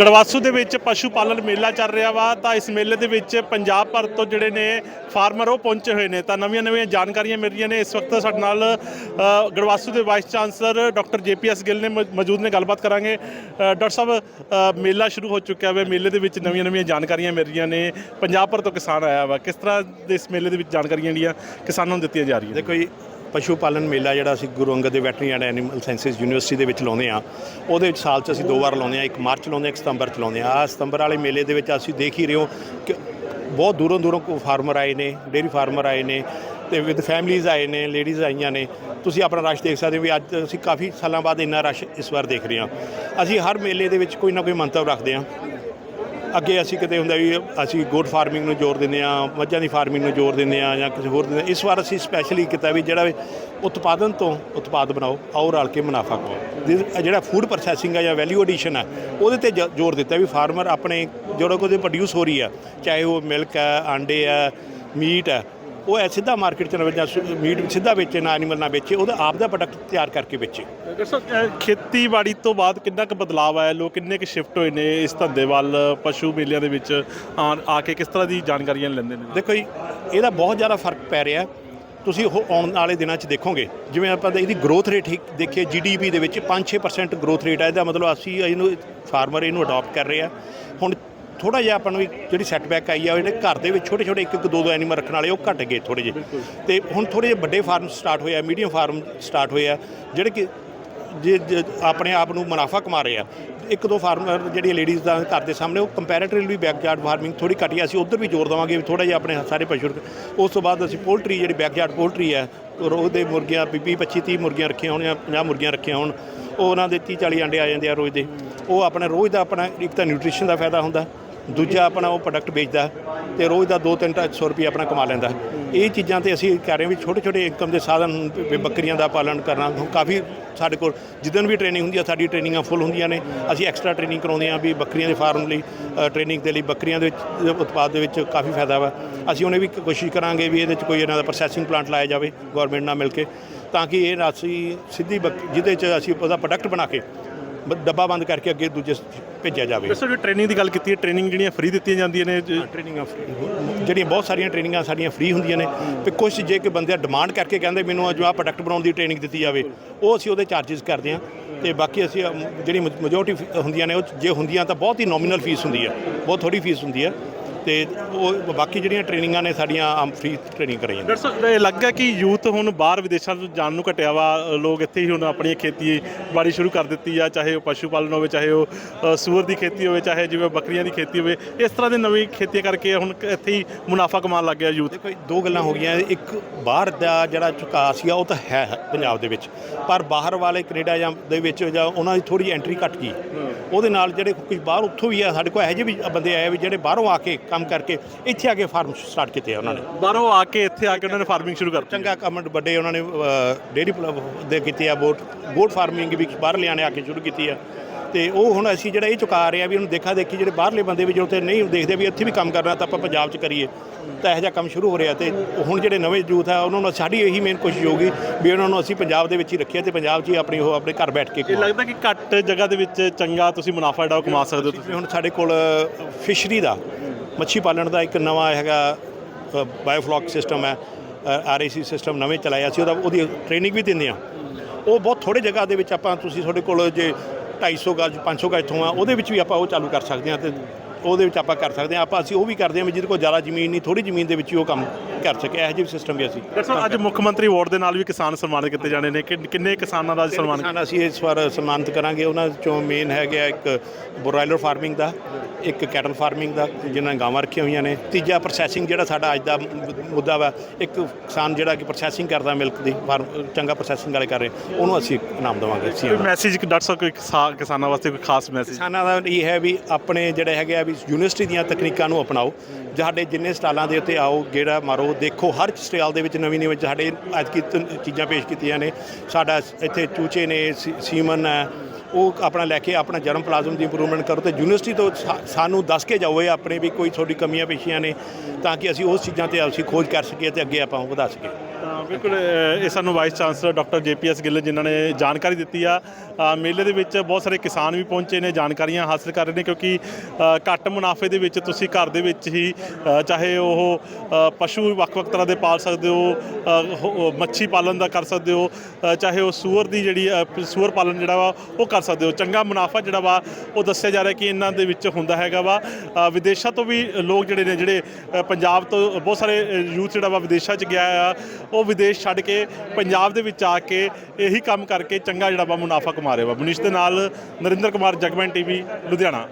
ਗੜਵਾਸੂ ਦੇ ਵਿੱਚ ਪਸ਼ੂ ਪਾਲਣ ਮੇਲਾ ਚੱਲ ਰਿਹਾ ਵਾ, ਤਾਂ ਇਸ ਮੇਲੇ ਦੇ ਵਿੱਚ ਪੰਜਾਬ ਭਰ ਤੋਂ ਜਿਹੜੇ ਨੇ ਫਾਰਮਰ ਉਹ ਪਹੁੰਚੇ ਹੋਏ ਨੇ। ਤਾਂ ਨਵੀਆਂ ਨਵੀਆਂ ਜਾਣਕਾਰੀਆਂ ਮਿਲ ਰਹੀਆਂ ਨੇ। ਇਸ ਵਕਤ ਸਾਡੇ ਨਾਲ ਗੜਵਾਸੂ ਦੇ vice chancellor doctor JPS Gill ਨੇ ਮੌ- ਮੌਜੂਦ ਨੇ। ਗੱਲਬਾਤ ਕਰਾਂਗੇ। ਡਾਕਟਰ ਸਾਹਿਬ ਮੇਲਾ ਸ਼ੁਰੂ ਹੋ ਚੁੱਕਿਆ ਹੈ ਮੇਲੇ ਦੇ ਵਿੱਚ ਨਵੀਆਂ ਨਵੀਆਂ ਜਾਣਕਾਰੀਆਂ ਮਿਲ ਰਹੀਆਂ ਨੇ। ਪੰਜਾਬ ਭਰ ਤੋਂ ਕਿਸਾਨ ਆਇਆ ਵਾ। ਕਿਸ ਤਰ੍ਹਾਂ ਦੇ ਇਸ ਮੇਲੇ ਦੇ ਵਿੱਚ ਜਾਣਕਾਰੀਆਂ ਜਿਹੜੀਆਂ ਕਿਸਾਨਾਂ ਨੂੰ ਦਿੱਤੀਆਂ ਜਾ ਰਹੀਆਂ ਨੇ? ਦੇਖੋ ਜੀ ਪਸ਼ੂ ਪਾਲਣ ਮੇਲਾ ਜਿਹੜਾ ਅਸੀਂ ਗੁਰੂ ਅੰਗਦ ਦੇ veterinary and animal sciences university ਦੇ ਵਿੱਚ ਲਾਉਂਦੇ ਆ ਉਹਦੇ ਵਿੱਚ ਸਾਲ 'ਚ ਅਸੀਂ ਦੋ ਵਾਰ ਲਾਉਂਦੇ ਆ ਇੱਕ ਮਾਰਚ ਲਾਉਂਦੇ ਆ ਇੱਕ ਸਤੰਬਰ 'ਚ ਲਾਉਂਦੇ ਆ ਆਹ ਸਤੰਬਰ ਵਾਲੇ ਮੇਲੇ ਦੇ ਵਿੱਚ ਅਸੀਂ ਦੇਖ ਹੀ ਰਹੇ ਹੋ ਕਿ ਬਹੁਤ ਦੂਰੋਂ ਦੂਰੋਂ ਫਾਰਮਰ ਆਏ ਨੇ ਡੇਰੀ ਫਾਰਮਰ ਆਏ ਨੇ ਤੇ ਵਿਦ ਫੈਮਲੀਜ਼ ਆਏ ਨੇ, ਲੇਡੀਜ਼ ਆਈਆਂ ਨੇ। ਤੁਸੀਂ ਆਪਣਾ ਰਸ਼ ਦੇਖ ਸਕਦੇ ਹੋ ਵੀ ਅੱਜ ਅਸੀਂ ਕਾਫੀ ਸਾਲਾਂ ਬਾਅਦ ਇੰਨਾ ਰਸ਼ ਇਸ ਵਾਰ ਦੇਖ ਰਹੇ ਹਾਂ। ਅਸੀਂ ਹਰ ਮੇਲੇ ਦੇ ਵਿੱਚ ਕੋਈ ਨਾ ਕੋਈ ਮੰਤਵ ਰੱਖਦੇ ਹਾਂ। ਅੱਗੇ ਅਸੀਂ ਕਿਤੇ ਹੁੰਦਾ ਵੀ ਅਸੀਂ ਗੋਟ ਫਾਰਮਿੰਗ ਨੂੰ ਜ਼ੋਰ ਦਿੰਦੇ ਆ ਮੱਝਾਂ ਦੀ ਫਾਰਮਿੰਗ ਨੂੰ ਜ਼ੋਰ ਦਿੰਦੇ ਆ ਜਾਂ ਕਿਸੇ ਹੋਰ ਦਿੰਦੇ ਹਾਂ। ਇਸ ਵਾਰ ਅਸੀਂ ਸਪੈਸ਼ਲੀ ਕੀਤਾ ਵੀ ਜਿਹੜਾ ਵੀ ਉਤਪਾਦਨ ਤੋਂ ਉਤਪਾਦ ਬਣਾਓ, ਆਓ ਰਲ ਕੇ ਮੁਨਾਫਾ ਕਮਾਓ ਜਿਹ- ਜਿਹੜਾ ਫੂਡ ਪ੍ਰੋਸੈਸਿੰਗ ਆ ਜਾਂ ਵੈਲਿਊ ਐਡੀਸ਼ਨ ਆ, ਉਹਦੇ ਤੇ ਜ- ਜ਼ੋਰ ਦਿੱਤਾ ਵੀ ਫਾਰਮਰ ਆਪਣੇ ਜਿਹੜਾ ਕੁਝ ਪ੍ਰੋਡਿਊਸ ਹੋ ਰਹੀ ਆ, ਚਾਹੇ ਉਹ ਮਿਲਕ ਆ, ਆਂਡੇ ਆ ਮੀਟ ਆ ਉਹ ਐ ਸਿੱਧਾ ਮਾਰਕੀਟ 'ਚ ਨਾ ਜਾਂ ਮੀਟ ਸਿੱਧਾ ਵੇਚੇ ਨਾ ਐਨੀਮਲ ਨਾ ਵੇਚੇ ਉਹਦਾ ਆਪ ਦਾ ਪ੍ਰੋਡਕਟ ਤਿਆਰ ਕਰਕੇ ਵੇਚੇ। ਡਾਕਟਰ ਸਾਹਿਬ ਅ, ਖੇਤੀਬਾੜੀ ਤੋਂ ਬਾਅਦ ਕਿੰਨਾ ਕੁ ਬਦਲਾਅ ਆਇਆ? ਲੋਕ ਕਿੰਨੇ ਕੁ ਸ਼ਿਫਟ ਹੋਏ ਨੇ ਇਸ ਧੰਦੇ ਵੱਲ? ਪਸ਼ੂ ਮੇਲਿਆਂ ਦੇ ਵਿੱਚ ਆ ਕੇ ਕਿਸ ਤਰ੍ਹਾਂ ਦੀ ਜਾਣਕਾਰੀਆਂ ਲੈਂਦੇ ਨੇ? ਦੇਖੋ ਜੀ ਇਹਦਾ ਬਹੁਤ ਜ਼ਿਆਦਾ ਫ਼ਰਕ ਪੈ ਰਿਹਾ। ਤੁਸੀਂ ਉਹ ਆਉਣ ਵਾਲੇ ਦਿਨਾਂ 'ਚ ਦੇਖੋਗੇ। ਜਿਵੇਂ ਆਪਾਂ ਇਹਦੀ ਗਰੋਥ ਰੇਟ ਹੀ ਦੇਖੀਏ ਜੀਡੀਪੀ ਦੇ ਵਿੱਚ 5-6% ਗਰੋਥ ਰੇਟ ਹੈ ਇਹਦਾ ਮਤਲਬ ਅਸੀਂ ਇਹਨੂੰ ਫਾਰਮਰ ਇਹਨੂੰ ਅਡਾਪਟ ਕਰ ਰਹੇ ਆ। ਹੁਣ ਥੋੜਾ ਜਿਹਾ ਆਪਾਂ ਨੂੰ ਵੀ ਜਿਹੜੀ ਸੈਟਬੈਕ ਆਈ ਆ ਜਿਹੜੇ ਘਰ ਦੇ ਵਿੱਚ ਛੋਟੇ ਛੋਟੇ ਇੱਕ ਇੱਕ ਦੋ ਦੋ ਐਨੀਮਲ ਰੱਖਣ ਵਾਲੇ, ਉਹ ਘਟ ਗਏ ਥੋੜੇ ਜਿਹੇ। ਤੇ ਹੁਣ ਥੋੜੇ ਜਿਹੇ ਵੱਡੇ ਫਾਰਮ ਸਟਾਰਟ ਹੋਏ ਆ ਮੀਡੀਅਮ ਫਾਰਮ ਸਟਾਰਟ ਹੋਏ ਆ, ਜਿਹੜੇ ਕਿ ਜੇ ਜੇ ਆਪਣੇ ਆਪ ਨੂੰ ਮੁਨਾਫਾ ਕਮਾ ਰਹੇ ਆ। ਇੱਕ ਦੋ ਫਾਰਮਰ ਜਿਹੜੀਆਂ ਲੇਡੀਜ਼ ਦਾ ਘਰ ਦੇ ਸਾਹਮਣੇ, ਉਹ ਕੰਪੈਰੀਟਿਵਲੀ ਬੈਕਯਾਰਡ ਫਾਰਮਿੰਗ ਥੋੜੀ ਘਟੀ ਆ। ਅਸੀਂ ਉਧਰ ਵੀ ਜ਼ੋਰ ਦੇਵਾਂਗੇ ਥੋੜਾ ਜਿਹਾ ਆਪਣੇ ਸਾਰੇ ਪਸ਼ੂ ਉਸ ਤੋਂ ਬਾਅਦ ਅਸੀਂ ਪੋਲਟਰੀ ਜਿਹੜੀ ਬੈਕਯਾਰਡ ਪੋਲਟਰੀ ਹੈ ਰੋਜ਼ ਦੇ ਮੁਰਗੀਆਂ 20 25 30 ਮੁਰਗੀਆਂ ਰੱਖੀਆਂ ਹੋਣੀਆਂ 50 ਮੁਰਗੀਆਂ ਰੱਖੀਆਂ ਹੋਣ, ਉਹ ਉਹਨਾਂ ਦੇ 30 40 ਅੰਡੇ ਆ ਜਾਂਦੇ ਆ ਰੋਜ਼ ਦੇ। ਉਹ ਆਪਣਾ ਰੋਜ਼ ਦਾ ਆਪਣਾ ਇੱਕ ਤਾਂ ਨਿਊਟ੍ਰੀਸ਼ਨ ਦਾ ਫਾਇਦਾ ਹੁੰਦਾ। ਦੂਜਾ ਆਪਣਾ ਉਹ ਪ੍ਰੋਡਕਟ ਵੇਚਦਾ ਤੇ ਰੋਜ਼ ਦਾ 2-3 ਸੌ ਰੁਪਏ ਆਪਣਾ ਕਮਾ ਲੈਂਦਾ। ਇਹ ਚੀਜ਼ਾਂ ਤੇ ਅਸੀਂ ਕਰ ਰਹੇ ਵੀ ਛੋਟੇ ਛੋਟੇ ਇਨਕਮ ਦੇ ਸਾਧਨ ਬੱਕਰੀਆਂ ਦਾ ਪਾਲਣ ਕਰਨਾ ਕਾਫੀ ਸਾਡੇ ਕੋਲ ਜਿੱਦਣ ਵੀ ਟ੍ਰੇਨਿੰਗ ਹੁੰਦੀ ਆ, ਸਾਡੀ ਟ੍ਰੇਨਿੰਗਾਂ ਫੁੱਲ ਹੁੰਦੀਆਂ ਨੇ। ਅਸੀਂ ਐਕਸਟਰਾ ਟ੍ਰੇਨਿੰਗ ਕਰਾਉਂਦੇ ਆ ਵੀ ਬੱਕਰੀਆਂ ਦੇ ਫਾਰਮ ਲਈ ਟ੍ਰੇਨਿੰਗ ਦੇ ਲਈ ਬੱਕਰੀਆਂ ਦੇ ਵਿੱਚ ਉਤਪਾਦ ਦੇ ਵਿੱਚ ਕਾਫੀ ਫਾਇਦਾ ਵਾ। ਅਸੀਂ ਉਹਨੇ ਵੀ ਕੋਸ਼ਿਸ਼ ਕਰਾਂਗੇ ਵੀ ਇਹਦੇ ਵਿੱਚ ਕੋਈ ਇਹਨਾਂ ਦਾ ਪ੍ਰੋਸੈਸਿੰਗ ਪਲਾਂਟ ਲਾਇਆ ਜਾਵੇ ਗਵਰਨਮੈਂਟ ਨਾਲ ਮਿਲ ਕੇ, ਤਾਂ ਕਿ ਇਹ ਅਸੀਂ ਸਿੱਧੀ ਬੱਕ- ਜਿਹਦੇ 'ਚ ਅਸੀਂ ਉਹਦਾ ਪ੍ਰੋਡਕਟ ਬਣਾ ਕੇ ਡੱਬਾ ਬੰਦ ਕਰਕੇ ਅੱਗੇ ਦੂਜੇ ਭੇਜਿਆ ਜਾਵੇ। ਸਾਹਿਬ ਜੋ ਟ੍ਰੇਨਿੰਗ ਦੀ ਗੱਲ ਕੀਤੀ ਹੈ ਟ੍ਰੇਨਿੰਗ ਜਿਹੜੀਆਂ ਫ੍ਰੀ ਦਿੱਤੀਆਂ ਜਾਂਦੀਆਂ ਨੇ ਟ੍ਰੇਨਿੰਗਾਂ ਜਿਹੜੀਆਂ ਬਹੁਤ ਸਾਰੀਆਂ ਟ੍ਰੇਨਿੰਗਾਂ ਸਾਡੀਆਂ ਫ੍ਰੀ ਹੁੰਦੀਆਂ ਨੇ। ਤੇ ਕੁਝ ਜੇ ਕਿ ਬੰਦੇ ਡਿਮਾਂਡ ਕਰਕੇ ਕਹਿੰਦੇ ਮੈਨੂੰ ਅੱਜ ਆਹ ਪ੍ਰੋਡਕਟ ਬਣਾਉਣ ਦੀ ਟ੍ਰੇਨਿੰਗ ਦਿੱਤੀ ਜਾਵੇ ਉਹ ਅਸੀਂ ਉਹਦੇ ਚਾਰजेस ਕਰਦੇ ਹਾਂ। ਤੇ ਬਾਕੀ ਅਸੀਂ ਜਿਹੜੀ ਮੈਜੋਰਟੀ ਹੁੰਦੀਆਂ ਨੇ ਉਹ ਜੇ ਹੁੰਦੀਆਂ ਤਾਂ ਬਹੁਤ ਹੀ ਨੋਮੀਨਲ ਫੀਸ ਹੁੰਦੀ ਹੈ। ਬਹੁਤ ਥੋੜੀ ਫੀਸ ਹੁੰਦੀ ਹੈ। ਤੇ ਉਹ ਬਾਕੀ ਜਿਹੜੀਆਂ ਟ੍ਰੇਨਿੰਗਾਂ ਨੇ ਸਾਡੀਆਂ ਆਮ ਫ੍ਰੀ ਟ੍ਰੇਨਿੰਗ ਕਰਾਈਆਂ ਡਾਕਟਰ ਸਾਹਿਬ ਇਹ ਲੱਗਾ ਕਿ ਯੂਥ ਹੁਣ ਬਾਹਰ ਵਿਦੇਸ਼ਾਂ ਤੋਂ ਜਾਣ ਨੂੰ ਘਟਿਆ ਵਾ। ਲੋਕ ਇੱਥੇ ਹੀ ਹੁਣ ਆਪਣੀ ਖੇਤੀ ਬਾੜੀ ਸ਼ੁਰੂ ਕਰ ਦਿੱਤੀ ਆ ਚਾਹੇ ਉਹ ਪਸ਼ੂ ਪਾਲਣ ਹੋਵੇ ਚਾਹੇ ਉਹ ਅ, ਸੂਅਰ ਦੀ ਖੇਤੀ ਹੋਵੇ ਚਾਹੇ ਜਿਵੇਂ ਬੱਕਰੀਆਂ ਦੀ ਖੇਤੀ ਹੋਵੇ। ਇਸ ਤਰ੍ਹਾਂ ਦੀ ਨਵੀਂ ਖੇਤੀ ਕਰਕੇ ਹੁਣ ਇੱਥੇ ਹੀ ਮੁਨਾਫਾ ਕਮਾਉਣ ਲੱਗ ਗਿਆ ਯੂਥ। ਦੇਖੋ ਦੋ ਗੱਲਾਂ ਹੋ ਗਈਆਂ। ਇੱਕ ਬਾਹਰ ਦਾ ਜਿਹੜਾ ਝੁਕਾਅ ਸੀ ਉਹ ਤਾਂ ਹੈ ਪੰਜਾਬ ਦੇ ਵਿੱਚ। ਪਰ ਬਾਹਰ ਵਾਲੇ ਕੈਨੇਡਾ ਜਾਂ ਦੇ ਵਿੱਚ ਜਾਂ ਉਹਨਾਂ ਦੀ ਥੋੜੀ ਐਂਟਰੀ ਘਟ ਗਈ। ਉਹਦੇ ਨਾਲ ਜਿਹੜੇ ਕੁਝ ਬਾਹਰ ਉੱਥੋਂ ਵੀ ਆ ਸਾਡੇ ਕੋਲ ਇਹੋ ਜਿਹੇ ਵੀ ਬੰਦੇ ਆਏ ਵੀ ਜਿਹੜੇ ਬਾਹਰੋਂ ਆ ਕੇ ਕੰਮ ਕਰਕੇ ਇੱਥੇ ਆ ਕੇ ਫਾਰਮ ਸਟਾਰਟ ਕੀਤੇ ਆ ਉਹਨਾਂ ਨੇ। ਬਾਹਰੋਂ ਆ ਕੇ ਇੱਥੇ ਆ ਕੇ ਉਹਨਾਂ ਨੇ ਫਾਰਮਿੰਗ ਸ਼ੁਰੂ ਕਰਤੀ ਚੰਗਾ ਕੰਮ ਵੱਡੇ ਉਹਨਾਂ ਨੇ ਡੇਰੀ ਦੇ ਕੀਤੇ ਆ ਬੋਟ ਬੋਟ ਫਾਰਮਿੰਗ ਵੀ ਬਾਹਰ ਲਿਆਣੇ ਆ ਕੇ ਸ਼ੁਰੂ ਕੀਤੀ ਆ। ਤੇ ਉਹ ਹੁਣ ਅਸੀਂ ਜਿਹੜਾ ਇਹ ਚੁਕਾ ਰਹੇ ਆ ਵੀ ਉਹਨੂੰ ਦੇਖਾ ਦੇਖੀ ਜਿਹੜੇ ਬਾਹਰਲੇ ਬੰਦੇ ਵੀ ਜੋ ਤੇ ਨਹੀਂ ਦੇਖਦੇ ਵੀ ਇੱਥੇ ਵੀ ਕੰਮ ਕਰਨਾ ਤਾਂ ਆਪਾਂ ਪੰਜਾਬ 'ਚ ਕਰੀਏ। ਤਾਂ ਇਹੋ ਜਿਹਾ ਕੰਮ ਸ਼ੁਰੂ ਹੋ ਰਿਹਾ ਤੇ ਹੁਣ ਜਿਹੜੇ ਨਵੇਂ ਯੂਥ ਆ ਉਹਨਾਂ ਨੂੰ ਸਾਡੀ ਇਹੀ ਮੇਨ ਕੋਸ਼ਿਸ਼ ਹੋਊਗੀ ਵੀ ਉਹਨਾਂ ਨੂੰ ਅਸੀਂ ਪੰਜਾਬ ਦੇ ਵਿੱਚ ਹੀ ਰੱਖੀਏ ਤੇ ਪੰਜਾਬ 'ਚ ਹੀ ਆਪਣੀ ਉਹ ਆਪਣੇ ਘਰ ਬੈਠ ਕੇ ਇਹ ਲੱਗਦਾ ਕਿ ਘੱਟ ਜਗ੍ਹਾ ਦੇ ਵਿੱਚ ਚੰਗਾ ਤੁਸੀਂ ਮੁਨਾਫਾ ਜਿਹੜਾ ਕਮਾ ਸਕਦੇ ਹੋ ਤੁਸੀਂ। ਹੁਣ ਸਾਡੇ ਕੋਲ ਫਿਸ਼ਰੀ ਦਾ ਮੱਛੀ ਪਾਲਣ ਦਾ ਇੱਕ ਨਵਾਂ ਹੈਗਾ ਬਾਇਓਫਲੌਕ ਸਿਸਟਮ ਹੈ ਆਰਏਸੀ ਸਿਸਟਮ ਨਵੇਂ ਚਲਾਇਆ ਸੀ, ਉਹਦਾ, ਉਹਦੀ ਟ੍ਰੇਨਿੰਗ ਵੀ ਦਿੰਦੇ ਆ। ਉਹ ਬਹੁਤ ਥੋੜੇ ਜਗ੍ਹਾ ਦੇ ਵਿੱਚ ਆਪਾਂ, ਤੁਸੀਂ ਤੁਹਾਡੇ ਕੋਲ ਜੇ 250 ਗਜ 500 ਗਜ ਤੋਂ ਆ, ਉਹਦੇ ਵਿੱਚ ਵੀ ਆਪਾਂ ਉਹ ਚਾਲੂ ਕਰ ਸਕਦੇ ਆ ਤੇ ਉਹਦੇ ਵਿੱਚ ਆਪਾਂ ਕਰ ਸਕਦੇ ਆ ਆਪਾਂ ਅਸੀਂ ਉਹ ਵੀ ਕਰਦੇ ਆ ਵੀ ਜਿਹਦੇ ਕੋਲ ਜ਼ਿਆਦਾ ਜ਼ਮੀਨ ਨਹੀਂ ਥੋੜੀ ਜ਼ਮੀਨ ਦੇ ਵਿੱਚ ਹੀ ਉਹ ਕੰਮ ਕਰ ਸਕੇ। ਇਹੋ ਜਿਹੇ ਸਿਸਟਮ ਵੀ ਅਸੀਂ ਸਾਹਿਬ ਅੱਜ ਮੁੱਖ ਮੰਤਰੀ ਅਵਾਰਡ ਦੇ ਨਾਲ ਵੀ ਕਿਸਾਨ ਸਨਮਾਨਿਤ ਕੀਤੇ ਜਾਣੇ ਨੇ। ਕਿੰਨੇ ਕਿਸਾਨਾਂ ਦਾ ਅੱਜ ਸਨਮਾਨ ਕਿਸਾਨ ਅਸੀਂ ਇਸ ਵਾਰ ਸਨਮਾਨਿਤ ਕਰਾਂਗੇ। ਉਹਨਾਂ ਚੋਂ ਮੇਨ ਹੈਗਾ ਇੱਕ ਬ੍ਰੋਇਲਰ ਫਾਰਮਿੰਗ ਦਾ ਇੱਕ ਕੈਟਲ ਫਾਰਮਿੰਗ ਦਾ ਜਿਨ੍ਹਾਂ ਨੇ ਗਾਵਾਂ ਰੱਖੀਆਂ ਹੋਈਆਂ ਨੇ। ਤੀਜਾ ਪ੍ਰੋਸੈਸਿੰਗ ਜਿਹੜਾ ਸਾਡਾ ਅੱਜ ਦਾ ਮੁੱਦਾ ਵਾ ਇੱਕ ਕਿਸਾਨ ਜਿਹੜਾ ਕਿ ਪ੍ਰੋਸੈਸਿੰਗ ਕਰਦਾ ਮਿਲਕ ਦੀ ਚੰਗਾ ਪ੍ਰੋਸੈਸਿੰਗ ਵਾਲੇ ਕਰ ਰਹੇ। ਉਹਨੂੰ ਅਸੀਂ ਇਨਾਮ ਦੇਵਾਂਗੇ। ਸੀਐਮ ਮੈਸੇਜ ਡਾਕਟਰ ਸਾਹਿਬ ਕੋਈ ਕਿਸਾ- ਕਿਸਾਨਾਂ ਵਾਸਤੇ ਕੋਈ ਖਾਸ ਮੈਸੇਜ ਕਿਸਾਨਾਂ ਦਾ ਇਹ ਹੈ ਵੀ ਆਪਣੇ ਜਿਹੜੇ ਹੈਗੇ ਵੀ ਯੂਨੀਵਰਸਿਟੀ ਦੀਆਂ ਤਕਨੀਕਾਂ ਨੂੰ ਅਪਣਾਓ, ਸਾਡੇ ਜਿੰਨੇ ਸਟਾਲਾਂ ਦੇ ਉੱਤੇ ਆਓ, ਗੇੜਾ ਮਾਰੋ, ਦੇਖੋ ਹਰ ਸਟਾਲ ਦੇ ਵਿੱਚ ਨਵੀਂ ਨਵੀਂ ਸਾਡੇ ਅੱਜ ਕੀ ਚੀਜ਼ਾਂ ਪੇਸ਼ ਕੀਤੀਆਂ ਨੇ। ਸਾਡਾ ਇੱਥੇ ਚੂਚੇ ਨੇ, ਸੀ- ਸੀਮਨ ਹੈ, ਉਹ ਆਪਣਾ ਲੈ ਕੇ ਆਪਣਾ ਜਰਮ ਪਲਾਜ਼ਮ ਦੀ ਇੰਪਰੂਵਮੈਂਟ ਕਰੋ ਤੇ ਯੂਨੀਵਰਸਿਟੀ ਤੋਂ ਸਾ- ਸਾਨੂੰ ਦੱਸ ਕੇ ਜਾਓ ਇਹ ਆਪਣੇ ਵੀ ਕੋਈ ਤੁਹਾਡੀ ਕਮੀਆਂ ਪੇਸ਼ੀਆਂ ਨੇ, ਤਾਂ ਕਿ ਅਸੀਂ ਉਸ ਚੀਜ਼ਾਂ ਤੇ ਅਸੀਂ ਖੋਜ ਕਰ ਸਕੀਏ ਤੇ ਅੱਗੇ ਆਪਾਂ ਉਹ ਵਧਾ ਸਕੀਏ। ਬਿਲਕੁਲ ਇਹ ਸਾਨੂੰ vice chancellor doctor JPS Gill ਜਿਨ੍ਹਾਂ ਨੇ ਜਾਣਕਾਰੀ ਦਿੱਤੀ ਆ। ਮੇਲੇ ਦੇ ਵਿੱਚ ਬਹੁਤ ਸਾਰੇ ਕਿਸਾਨ ਵੀ ਪਹੁੰਚੇ ਨੇ ਜਾਣਕਾਰੀਆਂ ਹਾਸਲ ਕਰ ਰਹੇ ਨੇ ਕਿਉਂਕਿ ਘੱਟ ਮੁਨਾਫੇ ਦੇ ਵਿੱਚ ਤੁਸੀਂ ਘਰ ਦੇ ਵਿੱਚ ਹੀ ਚਾਹੇ ਉਹ ਪਸ਼ੂ ਵੱਖ-ਵੱਖ ਤਰ੍ਹਾਂ ਦੇ ਪਾਲ ਸਕਦੇ ਹੋ ਮੱਛੀ ਪਾਲਣ ਦਾ ਕਰ ਸਕਦੇ ਹੋ ਚਾਹੇ ਉਹ ਸੂਅਰ ਦੀ ਜਿਹੜੀ ਅ, ਪਾਲਣ ਜਿਹੜਾ ਵਾ ਉਹ ਕਰ ਸਕਦੇ ਹੋ। ਚੰਗਾ ਮੁਨਾਫਾ ਜਿਹੜਾ ਵਾ ਉਹ ਦੱਸਿਆ ਜਾ ਰਿਹਾ ਕਿ ਇਹਨਾਂ ਦੇ ਵਿੱਚ ਹੁੰਦਾ ਹੈਗਾ ਵਾ। ਵਿਦੇਸ਼ਾਂ ਤੋਂ ਵੀ ਲੋਕ ਜਿਹੜੇ ਨੇ ਜਿਹੜੇ ਪੰਜਾਬ ਤੋਂ ਬਹੁਤ ਸਾਰੇ ਯੂਥ ਜਿਹੜਾ ਵਾ ਵਿਦੇਸ਼ਾਂ 'ਚ ਗਿਆ ਆ ਉਹ ਵਿਦੇਸ਼ ਛੱਡ ਕੇ ਪੰਜਾਬ ਦੇ ਵਿੱਚ ਆ ਕੇ ਇਹੀ ਕੰਮ ਕਰਕੇ ਚੰਗਾ ਜਿਹੜਾ ਵਾ ਮੁਨਾਫਾ ਕਮਾ ਰਿਹਾ ਵਾ। ਮਨੀਸ਼ ਦੇ ਨਾਲ ਨਰਿੰਦਰ ਕੁਮਾਰ, ਜਗਮੈਨ ਟੀਵੀ, ਲੁਧਿਆਣਾ।